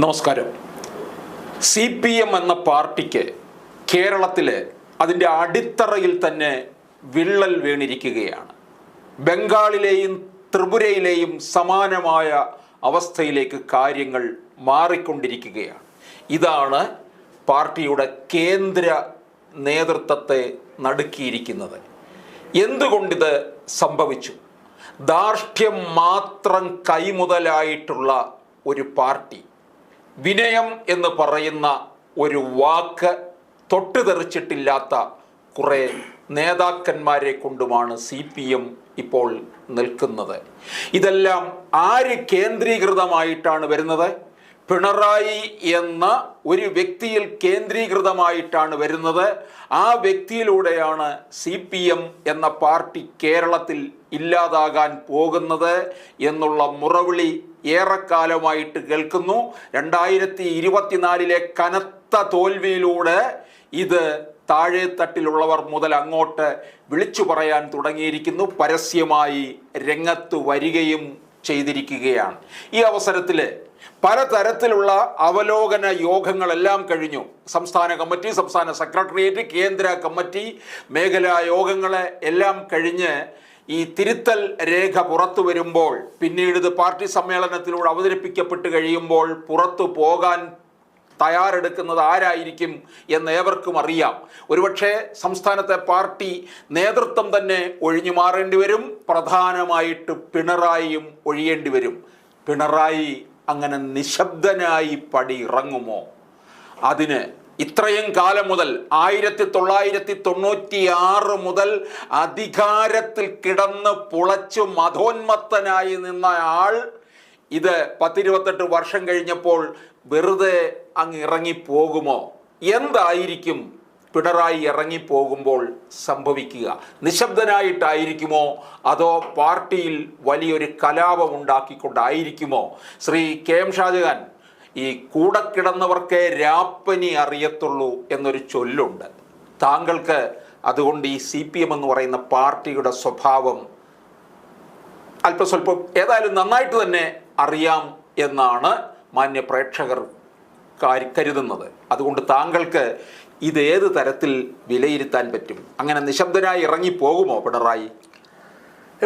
നമസ്കാരം. C P M എന്ന പാർട്ടിക്ക് കേരളത്തിൽ അതിന്റെ അടിത്തറയിൽ തന്നെ വിള്ളൽ വീണിരിക്കുകയാണ്. ബംഗാളിലെയും ത്രിപുരയിലെയും സമാനമായ അവസ്ഥയിലേക്ക് കാര്യങ്ങൾ മാറിക്കൊണ്ടിരിക്കുകയാണ്. ഇതാണ് പാർട്ടിയുടെ കേന്ദ്ര നേതൃത്വത്തെ നടുക്കിയിരിക്കുന്നത്. എന്തുകൊണ്ടിത് സംഭവിച്ചു? ധാർഷ്ട്യം മാത്രം കൈമുതലായിട്ടുള്ള ഒരു പാർട്ടി വിനയം എന്ന് പറയുന്ന ഒരു വാക്ക് തൊട്ടുതെറിച്ചിട്ടില്ലാത്ത കുറെ നേതാക്കന്മാരെ കൊണ്ടുമാണ് സി പി എം ഇപ്പോൾ നിൽക്കുന്നത്. ഇതെല്ലാം ആര് കേന്ദ്രീകൃതമായിട്ടാണ് വരുന്നത്? പിണറായി എന്ന ഒരു വ്യക്തിയിൽ കേന്ദ്രീകൃതമായിട്ടാണ് വരുന്നത്. ആ വ്യക്തിയിലൂടെയാണ് സി പി എം എന്ന പാർട്ടി കേരളത്തിൽ ഇല്ലാതാകാൻ പോകുന്നത് എന്നുള്ള മുറവിളി ഏറെക്കാലമായിട്ട് കേൾക്കുന്നു. രണ്ടായിരത്തി ഇരുപത്തിനാലിലെ കനത്ത തോൽവിയിലൂടെ ഇത് താഴെ തട്ടിലുള്ളവർ മുതൽ അങ്ങോട്ട് വിളിച്ചു പറയാൻ തുടങ്ങിയിരിക്കുന്നു. പരസ്യമായി രംഗത്ത് വരികയും ചെയ്തിരിക്കുകയാണ്. ഈ അവസരത്തിൽ പലതരത്തിലുള്ള അവലോകന യോഗങ്ങളെല്ലാം കഴിഞ്ഞു. സംസ്ഥാന കമ്മിറ്റി സംസ്ഥാന സെക്രട്ടേറിയറ്റ് കേന്ദ്ര കമ്മിറ്റി മേഖലാ യോഗങ്ങളെ എല്ലാം കഴിഞ്ഞ് ഈ തിരുത്തൽ രേഖ പുറത്തു വരുമ്പോൾ പിന്നീട് ഇത് പാർട്ടി സമ്മേളനത്തിലൂടെ അവതരിപ്പിക്കപ്പെട്ട് കഴിയുമ്പോൾ പുറത്തു പോകാൻ തയ്യാറെടുക്കുന്നത് ആരായിരിക്കും എന്ന് ഏവർക്കും അറിയാം. ഒരുപക്ഷെ സംസ്ഥാനത്തെ പാർട്ടി നേതൃത്വം തന്നെ ഒഴിഞ്ഞു മാറേണ്ടി വരും പ്രധാനമായിട്ട് പിണറായിയും ഒഴിയേണ്ടി വരും. പിണറായി അങ്ങനെ നിശബ്ദനായി പടി ഇറങ്ങുമോ അതിന് ഇത്രയും കാലം മുതൽ ആയിരത്തി തൊള്ളായിരത്തി തൊണ്ണൂറ്റി ആറ് മുതൽ അധികാരത്തിൽ കിടന്ന് പുളച്ചു മതോന്മത്തനായി നിന്ന ആൾ ഇത് പത്തിരുപത്തെട്ട് വർഷം കഴിഞ്ഞപ്പോൾ വെറുതെ അങ്ങ് ഇറങ്ങിപ്പോകുമോ? എന്തായിരിക്കും പിണറായി ഇറങ്ങിപ്പോകുമ്പോൾ സംഭവിക്കുക. നിശബ്ദനായിട്ടായിരിക്കുമോ? അതോ പാർട്ടിയിൽ വലിയൊരു കലാപം ഉണ്ടാക്കിക്കൊണ്ടായിരിക്കുമോ ശ്രീ കെ എം ഷാജഹാൻ ഈ കൂടെ കിടന്നവർക്കേ രാപ്പനി അറിയത്തുള്ളൂ എന്നൊരു ചൊല്ലുണ്ട്. താങ്കൾക്ക് അതുകൊണ്ട് ഈ സി പി എം എന്ന് പറയുന്ന പാർട്ടിയുടെ സ്വഭാവം അല്പസ്വല്പം ഏതായാലും നന്നായിട്ട് തന്നെ അറിയാം എന്നാണ് മാന്യ പ്രേക്ഷകർ കാരി- കരുതുന്നത്. അതുകൊണ്ട് താങ്കൾക്ക് ഇത് ഏത് തരത്തിൽ വിലയിരുത്താൻ പറ്റും? അങ്ങനെ നിശബ്ദനായി ഇറങ്ങി പോകുമോ പിണറായി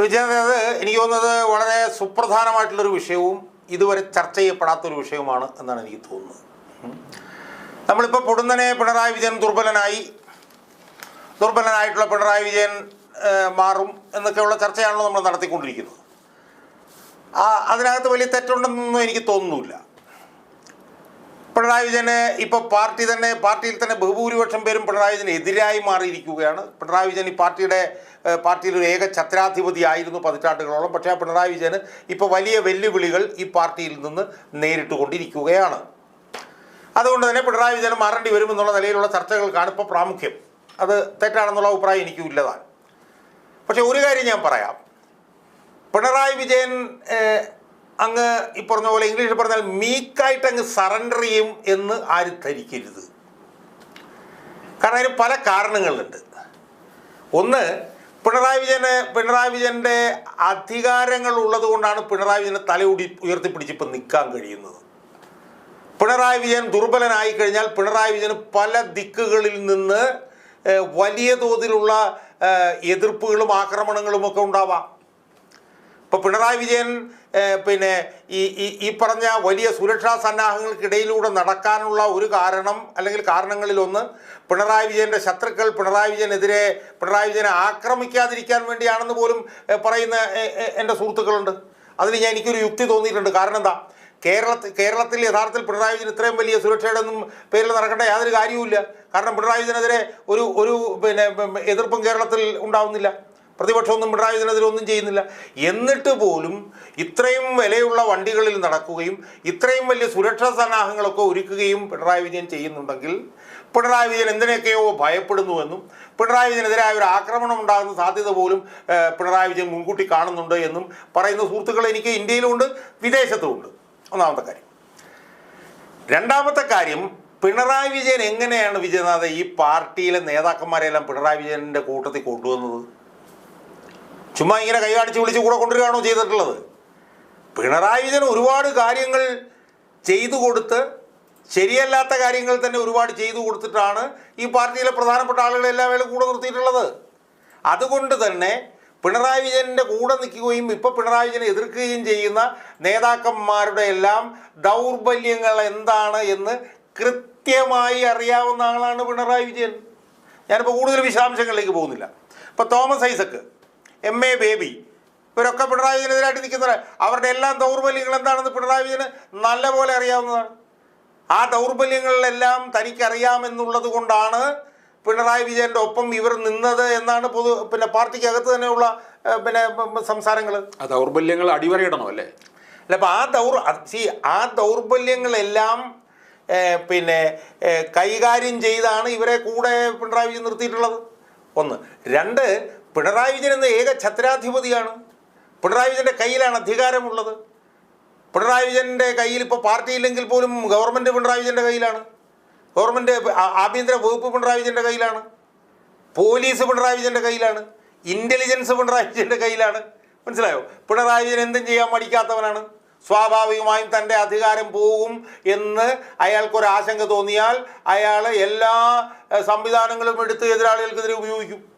വിജയത് എനിക്ക് തോന്നുന്നത് വളരെ സുപ്രധാനമായിട്ടുള്ളൊരു വിഷയവും ഇതുവരെ ചർച്ച ചെയ്യപ്പെടാത്തൊരു വിഷയവുമാണ് എന്നാണ് എനിക്ക് തോന്നുന്നത്. നമ്മളിപ്പോൾ പൊടുന്നനെ പിണറായി വിജയൻ ദുർബലനായി ദുർബലനായിട്ടുള്ള പിണറായി വിജയൻ മാറും എന്നൊക്കെയുള്ള ചർച്ചയാണല്ലോ നമ്മൾ നടത്തിക്കൊണ്ടിരിക്കുന്നത്. അതിനകത്ത് വലിയ തെറ്റുണ്ടെന്നൊന്നും എനിക്ക് തോന്നുന്നില്ല. പിണറായി വിജയനെ ഇപ്പോൾ പാർട്ടി തന്നെ പാർട്ടിയിൽ തന്നെ ബഹുഭൂരിപക്ഷം പേരും പിണറായി വിജയന് എതിരായി മാറിയിരിക്കുകയാണ്. പിണറായി വിജയൻ ഈ പാർട്ടിയുടെ പാർട്ടിയിൽ ഒരു ഏക ഛത്രാധിപതി ആയിരുന്നു പതിറ്റാണ്ടുകളോളം. പക്ഷേ ആ പിണറായി വിജയന് ഇപ്പോൾ വലിയ വെല്ലുവിളികൾ ഈ പാർട്ടിയിൽ നിന്ന് നേരിട്ടുകൊണ്ടിരിക്കുകയാണ്. അതുകൊണ്ട് തന്നെ പിണറായി വിജയൻ മാറേണ്ടി വരുമെന്നുള്ള നിലയിലുള്ള ചർച്ചകൾക്കാണ് ഇപ്പോൾ പ്രാമുഖ്യം. അത് തെറ്റാണെന്നുള്ള അഭിപ്രായം എനിക്കും ഇല്ലതാണ് പക്ഷേ ഒരു കാര്യം ഞാൻ പറയാം. പിണറായി വിജയൻ അങ്ങ് ഈ പറഞ്ഞ പോലെ ഇംഗ്ലീഷിൽ പറഞ്ഞാൽ മീക്കായിട്ട് അങ്ങ് സറണ്ടർ ചെയ്യും എന്ന് ആര് ധരിക്കരുത്. കാരണം അതിന് പല കാരണങ്ങളുണ്ട്. ഒന്ന് പിണറായി വിജയന് പിണറായി വിജയന്റെ അധികാരങ്ങൾ ഉള്ളത് കൊണ്ടാണ് പിണറായി വിജയനെ തലയുടി ഉയർത്തിപ്പിടിച്ച് ഇപ്പം നിൽക്കാൻ കഴിയുന്നത്. പിണറായി വിജയൻ ദുർബലനായി കഴിഞ്ഞാൽ പിണറായി വിജയന് പല ദിക്കുകളിൽ നിന്ന് വലിയ തോതിലുള്ള എതിർപ്പുകളും ആക്രമണങ്ങളും ഒക്കെ ഉണ്ടാവാം. ഇപ്പോൾ പിണറായി വിജയൻ പിന്നെ ഈ ഈ പറഞ്ഞ വലിയ സുരക്ഷാ സന്നാഹങ്ങൾക്കിടയിലൂടെ നടക്കാനുള്ള ഒരു കാരണം അല്ലെങ്കിൽ കാരണങ്ങളിലൊന്ന് പിണറായി വിജയന്റെ ശത്രുക്കൾ പിണറായി വിജയനെതിരെ പിണറായി വിജയനെ ആക്രമിക്കാതിരിക്കാൻ വേണ്ടിയാണെന്ന് പോലും പറയുന്ന എന്റെ സുഹൃത്തുക്കളുണ്ട്. അതിന് ഞാൻ എനിക്കൊരു യുക്തി തോന്നിയിട്ടുണ്ട്. കാരണം എന്താ? കേരളത്തിൽ കേരളത്തിൽ യഥാർത്ഥത്തിൽ പിണറായി വിജയൻ ഇത്രയും വലിയ സുരക്ഷയുടെ ഒന്നും പേരിൽ നടക്കേണ്ട യാതൊരു കാര്യവുമില്ല. കാരണം പിണറായി വിജയനെതിരെ ഒരു ഒരു പിന്നെ എതിർപ്പും കേരളത്തിൽ ഉണ്ടാവുന്നില്ല. പ്രതിപക്ഷമൊന്നും പിണറായി വിജയൻ ഒന്നും ചെയ്യുന്നില്ല. എന്നിട്ട് പോലും ഇത്രയും വിലയുള്ള വണ്ടികളിൽ നടക്കുകയും ഇത്രയും വലിയ സുരക്ഷാ സന്നാഹങ്ങളൊക്കെ ഒരുക്കുകയും പിണറായി വിജയൻ ചെയ്യുന്നുണ്ടെങ്കിൽ പിണറായി വിജയൻ എന്തിനൊക്കെയോ ഭയപ്പെടുന്നുവെന്നും പിണറായി വിജയനെതിരായ ഒരു ആക്രമണം ഉണ്ടാകുന്ന സാധ്യത പോലും പിണറായി വിജയൻ മുൻകൂട്ടി കാണുന്നുണ്ട് എന്നും പറയുന്ന സുഹൃത്തുക്കൾ എനിക്ക് ഇന്ത്യയിലുമുണ്ട് വിദേശത്തുമുണ്ട്. ഒന്നാമത്തെ കാര്യം. രണ്ടാമത്തെ കാര്യം പിണറായി വിജയൻ എങ്ങനെയാണ് വിജയനാഥ ഈ പാർട്ടിയിലെ നേതാക്കന്മാരെല്ലാം പിണറായി വിജയന്റെ കൂട്ടത്തിൽ കൊണ്ടുവന്നത്? ചുമ്മാ ഇങ്ങനെ കൈ കാണിച്ച് വിളിച്ച് കൂടെ കൊണ്ടുവരികയാണോ ചെയ്തിട്ടുള്ളത്? പിണറായി വിജയൻ ഒരുപാട് കാര്യങ്ങൾ ചെയ്തു കൊടുത്ത് ശരിയല്ലാത്ത കാര്യങ്ങൾ തന്നെ ഒരുപാട് ചെയ്തു കൊടുത്തിട്ടാണ് ഈ പാർട്ടിയിലെ പ്രധാനപ്പെട്ട ആളുകളെ എല്ലാ വേളും കൂടെ നിർത്തിയിട്ടുള്ളത്. അതുകൊണ്ട് തന്നെ പിണറായി വിജയന്റെ കൂടെ നിൽക്കുകയും ഇപ്പോൾ പിണറായി വിജയനെ എതിർക്കുകയും ചെയ്യുന്ന നേതാക്കന്മാരുടെ എല്ലാം ദൗർബല്യങ്ങൾ എന്താണ് എന്ന് കൃത്യമായി അറിയാവുന്ന ആളാണ് പിണറായി വിജയൻ. ഞാനിപ്പോൾ കൂടുതൽ വിശദാംശങ്ങളിലേക്ക് പോകുന്നില്ല. ഇപ്പോൾ തോമസ് ഐസക്ക് എം എ ബേബി ഇവരൊക്കെ പിണറായി വിജയനെതിരായിട്ട് നിൽക്കുന്നവർ അവരുടെ എല്ലാം ദൗർബല്യങ്ങൾ എന്താണെന്ന് പിണറായി വിജയന് നല്ലപോലെ അറിയാവുന്നതാണ്. ആ ദൗർബല്യങ്ങളിലെല്ലാം തനിക്കറിയാമെന്നുള്ളത് കൊണ്ടാണ് പിണറായി വിജയന്റെ ഒപ്പം ഇവർ നിന്നത് എന്നാണ് പൊതു പിന്നെ പാർട്ടിക്കകത്ത് തന്നെയുള്ള പിന്നെ സംസാരങ്ങൾ ആ ദൗർബല്യങ്ങൾ അടിവരയിടണം അല്ലേ? അല്ല അപ്പം ആ ദൗർ സി ആ ദൗർബല്യങ്ങളെല്ലാം പിന്നെ കൈകാര്യം ചെയ്താണ് ഇവരെ കൂടെ പിണറായി വിജയൻ നിർത്തിയിട്ടുള്ളത്. ഒന്ന്. രണ്ട് പിണറായി വിജയൻ എന്ന ഏക ഛത്രാധിപതിയാണ്. പിണറായി വിജയന്റെ കയ്യിലാണ് അധികാരമുള്ളത്. പിണറായി വിജയന്റെ കയ്യിൽ ഇപ്പോൾ പാർട്ടി ഇല്ലെങ്കിൽ പോലും ഗവൺമെന്റ് പിണറായി വിജയന്റെ കയ്യിലാണ്. ഗവൺമെന്റ് ആഭ്യന്തര വകുപ്പ് പിണറായി വിജയന്റെ കയ്യിലാണ്. പോലീസ് പിണറായി വിജയന്റെ കയ്യിലാണ്. ഇന്റലിജൻസ് പിണറായി വിജയന്റെ കയ്യിലാണ്. മനസ്സിലായോ? പിണറായി വിജയൻ എന്തും ചെയ്യാൻ മടിക്കാത്തവനാണ്. സ്വാഭാവികമായും തന്റെ അധികാരം പോകും എന്ന് അയാൾക്കൊരാശങ്ക തോന്നിയാൽ അയാൾ എല്ലാ സംവിധാനങ്ങളും എടുത്ത് എതിരാളികൾക്കെതിരെ ഉപയോഗിക്കും.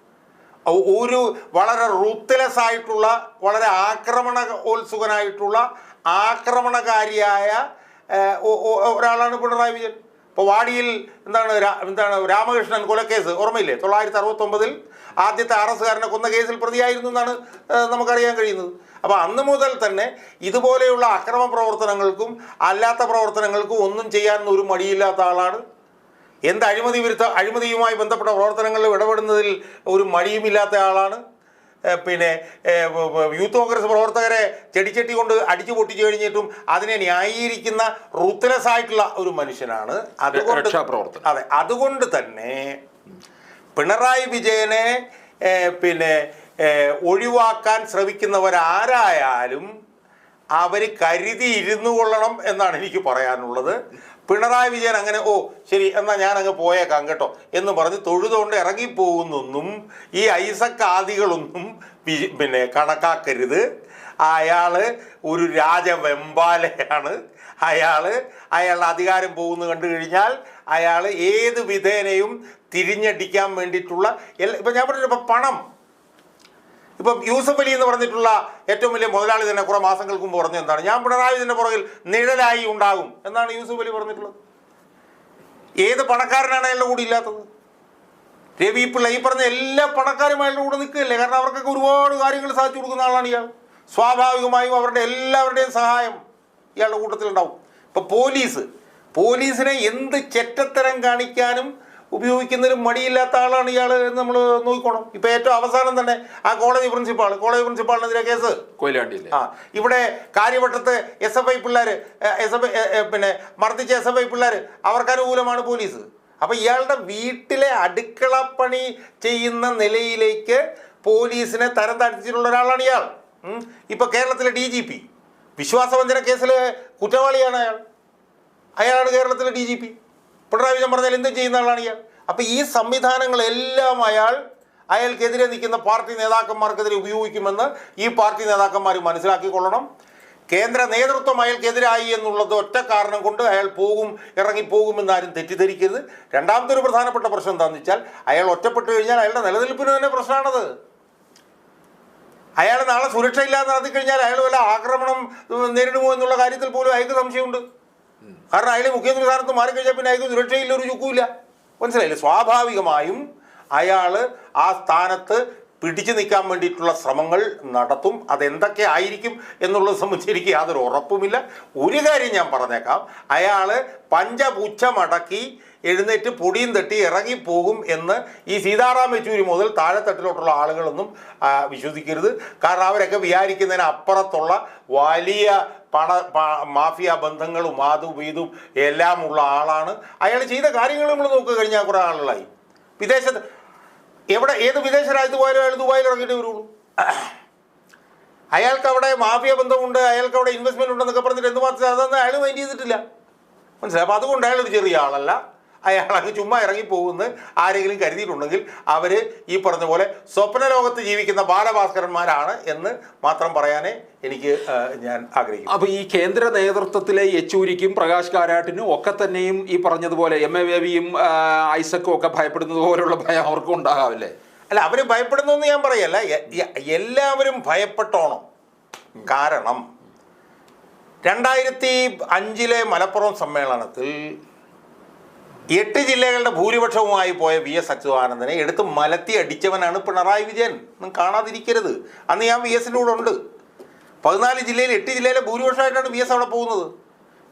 ഒരു വളരെ റൂത്ത്ലെസ് ആയിട്ടുള്ള വളരെ ആക്രമണ ആക്രമണോത്സുകനായിട്ടുള്ള ആക്രമണകാരിയായ ഒരാളാണ് പിണറായി വിജയൻ. ഇപ്പോൾ വാടിയിൽ എന്താണ് എന്താണ് രാമകൃഷ്ണൻ കൊലക്കേസ് ഓർമ്മയില്ലേ? തൊള്ളായിരത്തി അറുപത്തൊമ്പതിൽ ആദ്യത്തെ ആർ കൊന്ന കേസിൽ പ്രതിയായിരുന്നു എന്നാണ് നമുക്കറിയാൻ കഴിയുന്നത്. അപ്പോൾ അന്ന് മുതൽ തന്നെ ഇതുപോലെയുള്ള അക്രമ പ്രവർത്തനങ്ങൾക്കും അല്ലാത്ത പ്രവർത്തനങ്ങൾക്കും ഒന്നും ചെയ്യാൻ ഒരു മടിയില്ലാത്ത ആളാണ് എന്ത് അഴിമതി വിരുദ്ധ അഴിമതിയുമായി ബന്ധപ്പെട്ട പ്രവർത്തനങ്ങളിൽ ഇടപെടുന്നതിൽ ഒരു മടിയുമില്ലാത്ത ആളാണ്. പിന്നെ യൂത്ത് കോൺഗ്രസ് പ്രവർത്തകരെ ചെടിച്ചട്ടി കൊണ്ട് അടിച്ചു പൊട്ടിച്ചു കഴിഞ്ഞിട്ടും അതിനെ ന്യായീകരിക്കുന്ന റുത്ത്ലെസ് ആയിട്ടുള്ള ഒരു മനുഷ്യനാണ്. അതുകൊണ്ട്. അതെ അതുകൊണ്ട് തന്നെ പിണറായി വിജയനെ പിന്നെ ഒഴിവാക്കാൻ ശ്രമിക്കുന്നവരാരായാലും അവർ കരുതി ഇരുന്നു കൊള്ളണം എന്നാണ് എനിക്ക് പറയാനുള്ളത്. പിണറായി വിജയൻ അങ്ങനെ ഓ ശരി എന്നാൽ അങ്ങ് പോയേക്കാം കേട്ടോ എന്ന് പറഞ്ഞ് തൊഴുതുകൊണ്ട് ഇറങ്ങിപ്പോകുന്നൊന്നും ഈ ഐസക് ആദികളൊന്നും പിന്നെ കണക്കാക്കരുത്. അയാൾ ഒരു രാജവെമ്പാലയാണ്. അയാൾ അയാളുടെ അധികാരം പോകുന്നു കണ്ടു കഴിഞ്ഞാൽ അയാൾ ഏത് വിധേനയും തിരിഞ്ഞടിക്കാൻ വേണ്ടിയിട്ടുള്ള എല്ലാ ഇപ്പം ഞാൻ പറഞ്ഞു ഇപ്പം പണം. ഇപ്പം യൂസഫ് അലി എന്ന് പറഞ്ഞിട്ടുള്ള ഏറ്റവും വലിയ മുതലാളി തന്നെ കുറെ മാസങ്ങൾക്ക് മുമ്പ് പറഞ്ഞു എന്താണ്? ഞാൻ പിണറായി ഇതിന്റെ പുറകിൽ നിഴലായി ഉണ്ടാകും എന്നാണ് യൂസഫ് അലി പറഞ്ഞിട്ടുള്ളത്. ഏത് പണക്കാരനാണ് അയാളുടെ കൂടെ ഇല്ലാത്തത്? രവി പിള്ള ഈ പറഞ്ഞ എല്ലാ പണക്കാരും അയാളുടെ കൂടെ നിൽക്കുകയല്ലേ? കാരണം അവർക്കൊക്കെ ഒരുപാട് കാര്യങ്ങൾ സാധിച്ചു കൊടുക്കുന്ന ആളാണ് ഇയാൾ. സ്വാഭാവികമായും അവരുടെ എല്ലാവരുടെയും സഹായം ഇയാളുടെ കൂട്ടത്തിലുണ്ടാവും. ഇപ്പം പോലീസ്. പോലീസിനെ എന്ത് ചെറ്റത്തരം കാണിക്കാനും ഉപയോഗിക്കുന്നതിന് മടിയില്ലാത്ത ആളാണ് ഇയാൾ നമ്മൾ നോക്കിക്കോണം. ഇപ്പൊ ഏറ്റവും അവസാനം തന്നെ ആ കോളേജ് പ്രിൻസിപ്പാൾ കോളേജ് പ്രിൻസിപ്പാളിനെതിരെ കേസ്. കൊയിലാണ്ടി ആ ഇവിടെ കാര്യവട്ടത്ത് എസ് എഫ് ഐ പിള്ളേർ എസ് എഫ് ഐ പിന്നെ മർദ്ദിച്ച എസ് എഫ് ഐ പിള്ളേർ അവർക്ക് അനുകൂലമാണ് പോലീസ്. അപ്പൊ ഇയാളുടെ വീട്ടിലെ അടുക്കള പണി ചെയ്യുന്ന നിലയിലേക്ക് പോലീസിനെ തരം താഴ്ത്തിച്ചിട്ടുള്ള ഒരാളാണ് ഇയാൾ. ഇപ്പൊ കേരളത്തിലെ ഡി ജി പി. വിശ്വാസവഞ്ചന കേസിലെ കുറ്റവാളിയാണ് അയാൾ. അയാളാണ് കേരളത്തിലെ D G P. Pinarayi Vijayan പറഞ്ഞാൽ എന്തും ചെയ്യുന്ന ആളാണ് ഇയാൾ. അപ്പം ഈ സംവിധാനങ്ങളെല്ലാം അയാൾ അയാൾക്കെതിരെ നിൽക്കുന്ന പാർട്ടി നേതാക്കന്മാർക്കെതിരെ ഉപയോഗിക്കുമെന്ന് ഈ പാർട്ടി നേതാക്കന്മാർ മനസ്സിലാക്കിക്കൊള്ളണം. കേന്ദ്ര നേതൃത്വം അയാൾക്കെതിരായി എന്നുള്ളത് ഒറ്റ കാരണം കൊണ്ട് അയാൾ പോകും ഇറങ്ങിപ്പോകുമെന്ന് ആരും തെറ്റിദ്ധരിക്കരുത്. രണ്ടാമത്തെ ഒരു പ്രധാനപ്പെട്ട പ്രശ്നം എന്താണെന്ന് വെച്ചാൽ അയാൾ ഒറ്റപ്പെട്ടു കഴിഞ്ഞാൽ അയാളുടെ നിലനിൽപ്പിന് തന്നെ പ്രശ്നമാണത്. അയാൾ നാളെ സുരക്ഷയില്ലാതെ നടത്തി കഴിഞ്ഞാൽ അയാൾ വല്ല ആക്രമണം നേരിടുമോ എന്നുള്ള കാര്യത്തിൽ പോലും അയാൾക്ക് സംശയമുണ്ട്. കാരണം അയാൾ മുഖ്യമന്ത്രി സ്ഥാനത്ത് മാറിക്കഴിഞ്ഞാൽ പിന്നെ അയാൾക്ക് സുരക്ഷയില്ല ഒരു ചുക്കുമില്ല. മനസ്സിലായില്ലേ? സ്വാഭാവികമായും അയാൾ ആ സ്ഥാനത്ത് പിടിച്ചു നിൽക്കാൻ വേണ്ടിയിട്ടുള്ള ശ്രമങ്ങൾ നടത്തും. അതെന്തൊക്കെ ആയിരിക്കും എന്നുള്ളത് സംബന്ധിച്ച് എനിക്ക് യാതൊരു ഉറപ്പുമില്ല. ഒരു കാര്യം ഞാൻ പറഞ്ഞേക്കാം. അയാൾ പഞ്ചപുച്ഛമടക്കി എഴുന്നേറ്റ് പൊടിയും തട്ടി ഇറങ്ങിപ്പോകും എന്ന് ഈ സീതാറാം യെച്ചൂരി മുതൽ താഴെത്തട്ടിലോട്ടുള്ള ആളുകളൊന്നും വിശ്വസിക്കരുത്. കാരണം അവരൊക്കെ വിചാരിക്കുന്നതിന് അപ്പുറത്തുള്ള വലിയ പണ മാഫിയ ബന്ധങ്ങളും അതും ഇതും എല്ലാം ഉള്ള ആളാണ്. അയാൾ ചെയ്ത കാര്യങ്ങൾ നമ്മൾ നോക്കുക കഴിഞ്ഞാൽ കുറേ ആളുകളായി. വിദേശത്ത് എവിടെ ഏത് വിദേശ രാജ്യത്ത് പോയാലും അയാൾ ദുബായിൽ ഇറങ്ങിയിട്ട് വരുള്ളൂ. അയാൾക്ക് അവിടെ മാഫിയ ബന്ധമുണ്ട് അയാൾക്ക് അവിടെ ഇൻവെസ്റ്റ്മെന്റ് ഉണ്ടെന്നൊക്കെ പറഞ്ഞിട്ട് എന്ത് മാത്രം അതൊന്നും അയാൾ മൈൻഡ് ചെയ്തിട്ടില്ല. മനസ്സിലായി? അപ്പോൾ അതുകൊണ്ട് അയാൾ ഒരു ചെറിയ ആളല്ല. അയാൾ അങ്ങ് ചുമ്മാ ഇറങ്ങി പോകുമെന്ന് ആരെങ്കിലും കരുതിയിട്ടുണ്ടെങ്കിൽ അവർ ഈ പറഞ്ഞ പോലെ സ്വപ്ന ലോകത്ത് ജീവിക്കുന്ന ബാലഭാസ്കരന്മാരാണ് എന്ന് മാത്രം പറയാനേ എനിക്ക് ഞാൻ ആഗ്രഹിക്കുന്നു. അപ്പോൾ ഈ കേന്ദ്ര നേതൃത്വത്തിലെ യെച്ചൂരിക്കും പ്രകാശ് കാരാട്ടിനും ഒക്കെ തന്നെയും ഈ പറഞ്ഞതുപോലെ എം എ ബേബിയും ഐസക്കും ഒക്കെ ഭയപ്പെടുന്നത് പോലുള്ള ഭയം അവർക്കും ഉണ്ടാകാവില്ലേ അല്ല അവർ ഭയപ്പെടുന്നു എന്ന് ഞാൻ പറയല്ല. എല്ലാവരും ഭയപ്പെട്ടോണം. കാരണം രണ്ടായിരത്തി അഞ്ചിലെ മലപ്പുറം സമ്മേളനത്തിൽ എട്ട് ജില്ലകളുടെ ഭൂരിപക്ഷവുമായി പോയ വി എസ് അച്യുതാനന്ദനെ എടുത്ത് മലത്തി അടിച്ചവനാണ് പിണറായി വിജയൻ. ഒന്നും കാണാതിരിക്കരുത്. അന്ന് ഞാൻ വി എസിന്റെ കൂടെ ഉണ്ട്. പതിനാല് ജില്ലയിൽ എട്ട് ജില്ലയിലെ ഭൂരിപക്ഷമായിട്ടാണ് വി എസ് അവിടെ പോകുന്നത്.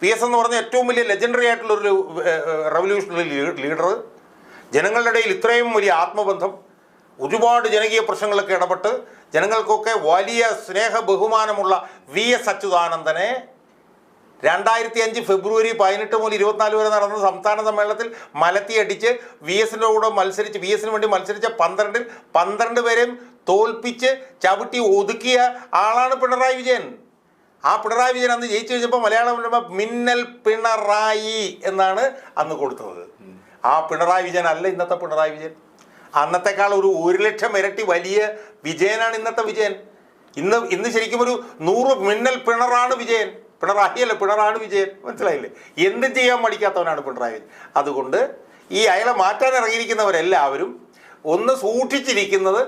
വി എസ് എന്ന് പറഞ്ഞ ഏറ്റവും വലിയ ലെജൻഡറി ആയിട്ടുള്ളൊരു റവല്യൂഷണറി ലീഡർ ജനങ്ങളുടെ ഇടയിൽ ഇത്രയും വലിയ ആത്മബന്ധം ഒരുപാട് ജനകീയ പ്രശ്നങ്ങളൊക്കെ ഇടപെട്ട് ജനങ്ങൾക്കൊക്കെ വലിയ സ്നേഹ ബഹുമാനമുള്ള വി എസ് അച്യുതാനന്ദനെ രണ്ടായിരത്തി അഞ്ച് ഫെബ്രുവരി പതിനെട്ട് മുതൽ ഇരുപത്തിനാല് വരെ നടന്ന സംസ്ഥാന സമ്മേളനത്തിൽ മലത്തിയടിച്ച് വി എസിന്റെ കൂടെ മത്സരിച്ച് വി എസിന് വേണ്ടി മത്സരിച്ച പന്ത്രണ്ടിൽ പന്ത്രണ്ട് പേരെയും തോൽപ്പിച്ച് ചവിട്ടി ഒതുക്കിയ ആളാണ് പിണറായി വിജയൻ. ആ പിണറായി വിജയൻ അന്ന് ജയിച്ചു കഴിഞ്ഞപ്പോൾ മലയാള മനോരമ മിന്നൽ പിണറായി എന്നാണ് അന്ന് കൊടുത്തത്. ആ പിണറായി വിജയൻ അല്ല ഇന്നത്തെ പിണറായി വിജയൻ. അന്നത്തെക്കാൾ ഒരു ഒരു ലക്ഷം ഇരട്ടി വലിയ വിജയനാണ് ഇന്നത്തെ വിജയൻ. ഇന്ന് ഇന്ന് ശരിക്കും ഒരു നൂറ് മിന്നൽ പിണറാണ് വിജയൻ. പിണറായി അല്ല പിണറാണ് വിജയൻ. മനസ്സിലായില്ലേ? എന്തും ചെയ്യാൻ മടിക്കാത്തവനാണ് പിണറായി വിജയൻ. അതുകൊണ്ട് ഈ അയാളെ മാറ്റാൻ ഇറങ്ങിയിരിക്കുന്നവരെല്ലാവരും ഒന്ന് സൂക്ഷിച്ചിരിക്കുന്നത്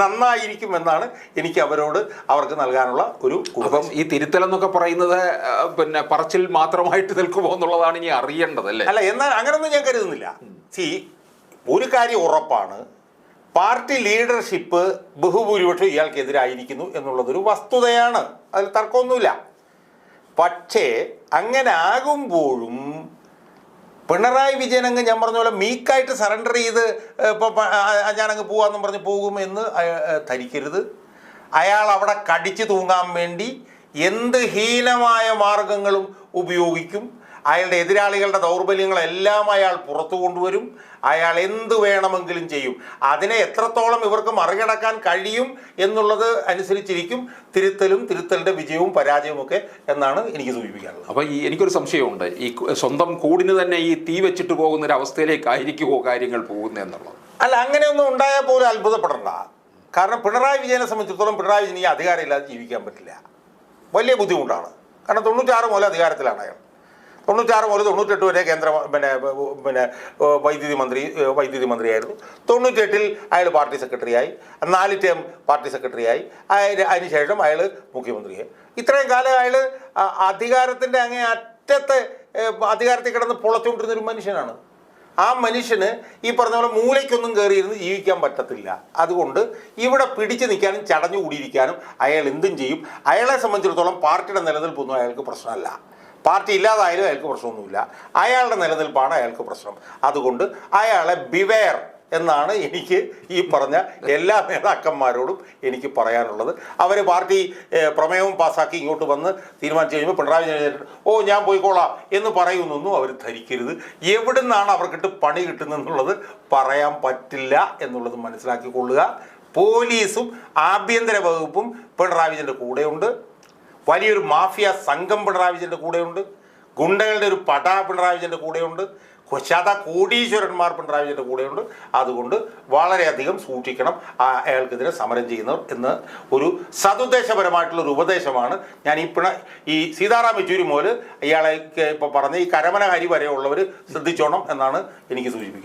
നന്നായിരിക്കും എന്നാണ് എനിക്ക് അവരോട് അവർക്ക് നൽകാനുള്ള ഒരു അപ്പം. ഈ തിരുത്തലെന്നൊക്കെ പറയുന്നത് പിന്നെ പറച്ചിൽ മാത്രമായിട്ട് നിൽക്കുമോ എന്നുള്ളതാണ് ഇനി അറിയേണ്ടത് അല്ലേ? അല്ല എന്നാൽ അങ്ങനൊന്നും ഞാൻ കരുതുന്നില്ല. സി ഒരു കാര്യം ഉറപ്പാണ്. പാർട്ടി ലീഡർഷിപ്പ് ബഹുഭൂരിപക്ഷം ഇയാൾക്കെതിരായിരിക്കുന്നു എന്നുള്ളതൊരു വസ്തുതയാണ്. അതിൽ തർക്കമൊന്നുമില്ല. പക്ഷേ അങ്ങനെ ആകുമ്പോഴും പിണറായി വിജയൻ അങ്ങ് ഞാൻ പറഞ്ഞ പോലെ മീക്കായിട്ട് സറണ്ടർ ചെയ്ത് ഇപ്പോൾ ഞാനങ്ങ് പോവാന്നും പറഞ്ഞ് പോകും എന്ന് അയ- ധരിക്കരുത്. അയാൾ അവിടെ കടിച്ചു തൂങ്ങാൻ വേണ്ടി എന്ത് ഹീനമായ മാർഗങ്ങളും ഉപയോഗിക്കും. അയാളുടെ എതിരാളികളുടെ ദൗർബല്യങ്ങളെല്ലാം അയാൾ പുറത്തു കൊണ്ടുവരും. അയാൾ എന്ത് വേണമെങ്കിലും ചെയ്യും. അതിനെ എത്രത്തോളം ഇവർക്ക് മറികടക്കാൻ കഴിയും എന്നുള്ളത് അനുസരിച്ചിരിക്കും. തിരുത്തലും തിരുത്തലിന്റെ വിജയവും പരാജയവും ഒക്കെ എന്നാണ് എനിക്ക് സൂചിപ്പിക്കാറുള്ളത് അപ്പോൾ ഈ എനിക്കൊരു സംശയമുണ്ട്. ഈ സ്വന്തം കൂടിന് തന്നെ ഈ തീ വെച്ചിട്ട് പോകുന്ന ഒരു അവസ്ഥയിലേക്കായിരിക്കുമോ കാര്യങ്ങൾ പോകുന്നത് എന്നുള്ളത്? അല്ല അങ്ങനെയൊന്നും ഉണ്ടായാൽ പോലും അത്ഭുതപ്പെടണ്ട. കാരണം പിണറായി വിജയനെ സംബന്ധിച്ചിടത്തോളം പിണറായി വിജയൻ ഈ അധികാരമില്ലാതെ ജീവിക്കാൻ പറ്റില്ല. വലിയ ബുദ്ധിമുട്ടാണ്. കാരണം തൊണ്ണൂറ്റാറ് മുതൽ അധികാരത്തിലാണ് അയാൾ. തൊണ്ണൂറ്റാറ് മുതൽ തൊണ്ണൂറ്റെട്ട് വരെ കേന്ദ്ര പിന്നെ പിന്നെ വൈദ്യുതി മന്ത്രി വൈദ്യുതി മന്ത്രിയായിരുന്നു. തൊണ്ണൂറ്റെട്ടിൽ അയാൾ പാർട്ടി സെക്രട്ടറിയായി. നാല് ടേം പാർട്ടി സെക്രട്ടറിയായി. അതിനുശേഷം അയാൾ മുഖ്യമന്ത്രിയായി. ഇത്രയും കാലം അയാൾ അധികാരത്തിന്റെ അങ്ങേ അറ്റത്തെ അധികാരത്തിൽ കിടന്ന് പൊളച്ചുകൊണ്ടിരുന്ന ഒരു മനുഷ്യനാണ്. ആ മനുഷ്യന് ഈ പറഞ്ഞ പോലെ മൂലയ്ക്കൊന്നും കയറിയിരുന്ന് ജീവിക്കാൻ പറ്റത്തില്ല. അതുകൊണ്ട് ഇവിടെ പിടിച്ചു നിൽക്കാനും ചടഞ്ഞു കൂടിയിരിക്കാനും അയാൾ എന്തും ചെയ്യും. അയാളെ സംബന്ധിച്ചിടത്തോളം പാർട്ടിയുടെ നിലനിൽപ്പൊന്നും അയാൾക്ക് പ്രശ്നമല്ല. പാർട്ടി ഇല്ലാതായാലും അയാൾക്ക് പ്രശ്നമൊന്നുമില്ല. അയാളുടെ നിലനിൽപ്പാണ് അയാൾക്ക് പ്രശ്നം. അതുകൊണ്ട് അയാളെ ബിവെയർ എന്നാണ് എനിക്ക് ഈ പറഞ്ഞ എല്ലാ നേതാക്കന്മാരോടും എനിക്ക് പറയാനുള്ളത്. അവർ പാർട്ടി പ്രമേയവും പാസ്സാക്കി ഇങ്ങോട്ട് വന്ന് തീരുമാനിച്ചു കഴിയുമ്പോൾ പിണറായി വിജയൻ ഓ ഞാൻ പോയിക്കോളാം എന്ന് പറയുന്നൊന്നും അവർ ധരിക്കരുത്. എവിടെ നിന്നാണ് അവർക്കിട്ട് പണി കിട്ടുന്നതെന്നുള്ളത് പറയാൻ പറ്റില്ല എന്നുള്ളത് മനസ്സിലാക്കിക്കൊള്ളുക. പോലീസും ആഭ്യന്തര വകുപ്പും പിണറായി വിജയന്റെ കൂടെയുണ്ട്. വലിയൊരു മാഫിയ സംഘം പിണറായി വിജയന്റെ കൂടെയുണ്ട്. ഗുണ്ടകളുടെ ഒരു പട പിണറായി വിജയന്റെ കൂടെയുണ്ട്. ശത കോടീശ്വരന്മാർ പിണറായി വിജയന്റെ കൂടെയുണ്ട്. അതുകൊണ്ട് വളരെയധികം സൂക്ഷിക്കണം. ആ അയാൾക്കെതിരെ സമരം ചെയ്യുന്നവർ എന്ന് ഒരു സതുദ്ദേശപരമായിട്ടുള്ള ഒരു ഉപദേശമാണ്. ഞാൻ ഈ പിണ ഈ സീതാറാം യെച്ചൂരി മുതൽ ഇയാളെ ഇപ്പോൾ പറഞ്ഞ ഈ കരമന ഹരി വരെയുള്ളവർ ശ്രദ്ധിച്ചോണം എന്നാണ് എനിക്ക് സൂചിപ്പിക്കുന്നത്.